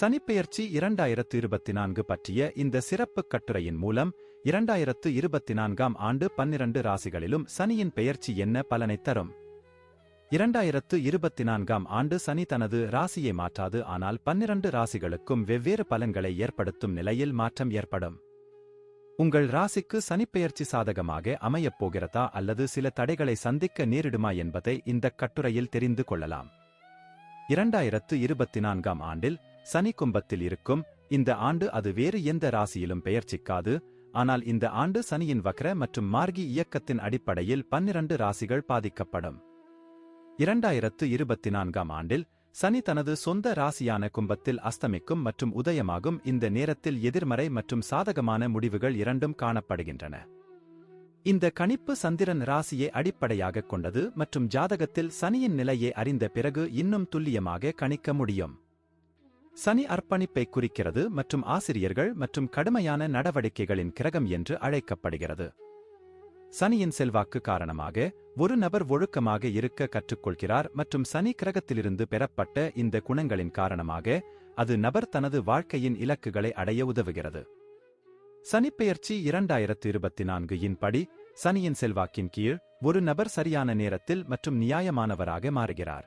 சனிப்பெயர்ச்சி இரண்டாயிரத்து இருபத்தி நான்கு பற்றிய இந்த சிறப்பு கட்டுரையின் மூலம் இரண்டாயிரத்து இருபத்தி நான்காம் ஆண்டு பன்னிரண்டு ராசிகளிலும் சனியின் பெயர்ச்சி என்ன பலனை தரும்? இரண்டாயிரத்து இருபத்தி நான்காம் ஆண்டு சனி தனது ராசியை மாற்றாது ஆனால் பன்னிரண்டு ராசிகளுக்கும் வெவ்வேறு பலன்களை ஏற்படுத்தும் நிலையில் மாற்றம் ஏற்படும். உங்கள் ராசிக்கு சனிப்பெயர்ச்சி சாதகமாக அமையப் போகிறதா அல்லது சில தடைகளை சந்திக்க நேரிடுமா என்பதை இந்த கட்டுரையில் தெரிந்து கொள்ளலாம். இரண்டாயிரத்து இருபத்தி நான்காம் ஆண்டில் சனி கும்பத்தில் இருக்கும். இந்த ஆண்டு அது வேறு எந்த ராசியிலும் பெயர்ச்சிக்காது. ஆனால் இந்த ஆண்டு சனியின் வக்ர மற்றும் மார்கி இயக்கத்தின் அடிப்படையில் பன்னிரண்டு ராசிகள் பாதிக்கப்படும். இரண்டாயிரத்து இருபத்தி நான்காம் ஆண்டில் சனி தனது சொந்த ராசியான கும்பத்தில் அஸ்தமிக்கும் மற்றும் உதயமாகும். இந்த நேரத்தில் எதிர்மறை மற்றும் சாதகமான முடிவுகள் இரண்டும் காணப்படுகின்றன. இந்த கணிப்பு சந்திரன் ராசியை அடிப்படையாகக் கொண்டது மற்றும் ஜாதகத்தில் சனியின் நிலையை அறிந்த பிறகு இன்னும் துல்லியமாக கணிக்க முடியும். சனி அர்ப்பணிப்பை குறிக்கிறது மற்றும் ஆசிரியர்கள் மற்றும் கடுமையான நடவடிக்கைகளின் கிரகம் என்று அழைக்கப்படுகிறது. சனியின் செல்வாக்கு காரணமாக ஒரு நபர் ஒழுக்கமாக இருக்க கற்றுக்கொள்கிறார் மற்றும் சனி கிரகத்திலிருந்து பெறப்பட்ட இந்த குணங்களின் காரணமாக அது நபர் தனது வாழ்க்கையின் இலக்குகளை அடைய உதவுகிறது. சனிப்பெயர்ச்சி இரண்டாயிரத்து இருபத்தி நான்கு இன் படி சனியின் செல்வாக்கின் கீழ் ஒரு நபர் சரியான நேரத்தில் மற்றும் நியாயமானவராக மாறுகிறார்.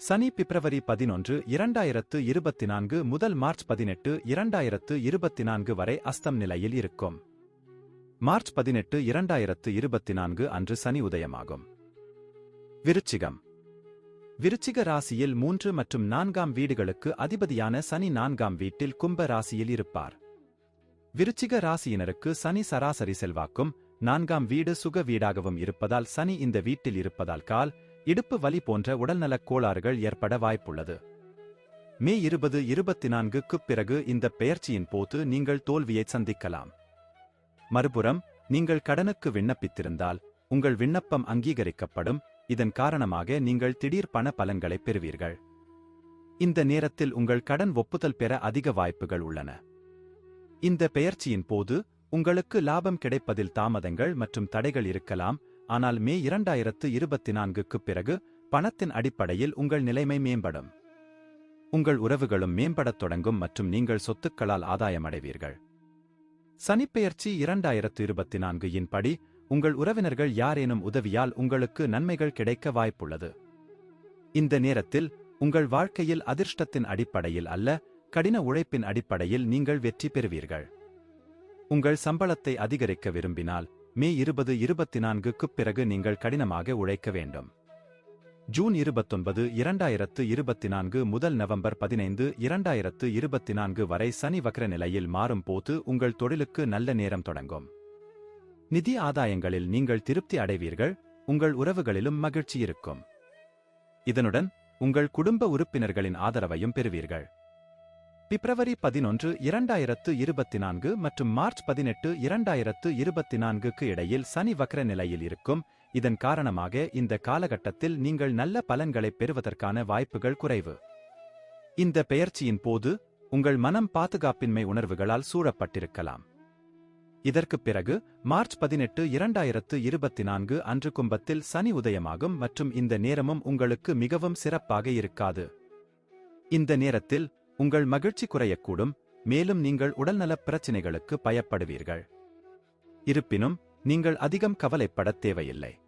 சனி பிப்ரவரி பதினொன்று இரண்டாயிரத்து இருபத்தி நான்கு முதல் மார்ச் பதினெட்டு இரண்டாயிரத்து இருபத்தி நான்கு வரை அஸ்தம் நிலையில் இருக்கும். மார்ச் பதினெட்டு இரண்டாயிரத்து இருபத்தி நான்கு அன்று சனி உதயமாகும். விருச்சிகம். விருச்சிக ராசியில் மூன்று மற்றும் நான்காம் வீடுகளுக்கு அதிபதியான சனி நான்காம் வீட்டில் கும்ப ராசியில் இருப்பார். விருச்சிக ராசியினருக்கு சனி சராசரி செல்வாக்கும் நான்காம் வீடு சுக வீடாகவும் இருப்பதால் சனி இந்த வீட்டில் இருப்பதால் கால் இடுப்பு வலி போன்ற உடல்நலக் கோளாறுகள் ஏற்பட வாய்ப்புள்ளது. மே இருபது இருபத்தி நான்குக்குப் பிறகு இந்த பெயர்ச்சியின் போது நீங்கள் தோல்வியை சந்திக்கலாம். மறுபுறம் நீங்கள் கடனுக்கு விண்ணப்பித்திருந்தால் உங்கள் விண்ணப்பம் அங்கீகரிக்கப்படும் இதன் காரணமாக நீங்கள் திடீர் பண பலன்களைப் பெறுவீர்கள். இந்த நேரத்தில் உங்கள் கடன் ஒப்புதல் பெற அதிக வாய்ப்புகள் உள்ளன. இந்த பெயர்ச்சியின் போது உங்களுக்கு லாபம் கிடைப்பதில் தாமதங்கள் மற்றும் தடைகள் இருக்கலாம் ஆனால் மே இரண்டாயிரத்து இருபத்தி நான்குக்குப் பிறகு பணத்தின் அடிப்படையில் உங்கள் நிலைமை மேம்படும். உங்கள் உறவுகளும் மேம்படத் தொடங்கும் மற்றும் நீங்கள் சொத்துக்களால் ஆதாயமடைவீர்கள். சனிப்பெயர்ச்சி இரண்டாயிரத்து இருபத்தி நான்கு இன் படி உங்கள் உறவினர்கள் யாரேனும் உதவியால் உங்களுக்கு நன்மைகள் கிடைக்க வாய்ப்புள்ளது. இந்த நேரத்தில் உங்கள் வாழ்க்கையில் அதிர்ஷ்டத்தின் அடிப்படையில் அல்ல கடின உழைப்பின் அடிப்படையில் நீங்கள் வெற்றி பெறுவீர்கள். உங்கள் சம்பளத்தை அதிகரிக்க விரும்பினால் மே இருபது இருபத்தி நான்குக்குப் பிறகு நீங்கள் கடினமாக உழைக்க வேண்டும். ஜூன் இருபத்தொன்பது இரண்டாயிரத்து இருபத்தி நான்கு முதல் நவம்பர் பதினைந்து இரண்டாயிரத்து இருபத்தி நான்கு வரை சனி வக்ர நிலையில் மாறும் போது உங்கள் தொழிலுக்கு நல்ல நேரம் தொடங்கும். நிதி ஆதாயங்களில் நீங்கள் திருப்தி அடைவீர்கள் உங்கள் உறவுகளிலும் மகிழ்ச்சி இருக்கும். இதனுடன் உங்கள் குடும்ப உறுப்பினர்களின் ஆதரவையும் பெறுவீர்கள். பிப்ரவரி பதினொன்று இரண்டாயிரத்து இருபத்தி நான்கு மற்றும் மார்ச் பதினெட்டு இரண்டாயிரத்து இருபத்தி நான்குக்கு இடையில் சனி வக்ர நிலையில் இருக்கும். இதன் காரணமாக இந்த காலகட்டத்தில் நீங்கள் நல்ல பலன்களைப் பெறுவதற்கான வாய்ப்புகள் குறைவு. இந்த பெயர்ச்சியின் போது உங்கள் மனம் பாதுகாப்பின்மை உணர்வுகளால் சூழப்பட்டிருக்கலாம். இதற்குப் பிறகு மார்ச் பதினெட்டு இரண்டாயிரத்து இருபத்தி நான்கு அன்று கும்பத்தில் சனி உதயமாகும் மற்றும் இந்த நேரமும் உங்களுக்கு மிகவும் சிறப்பாக இருக்காது. இந்த நேரத்தில் உங்கள் மகிழ்ச்சி குறையக்கூடும் மேலும் நீங்கள் உடல்நலப் பிரச்சினைகளுக்கு பயப்படுவீர்கள். இருப்பினும் நீங்கள் அதிகம் கவலைப்படத் தேவையில்லை.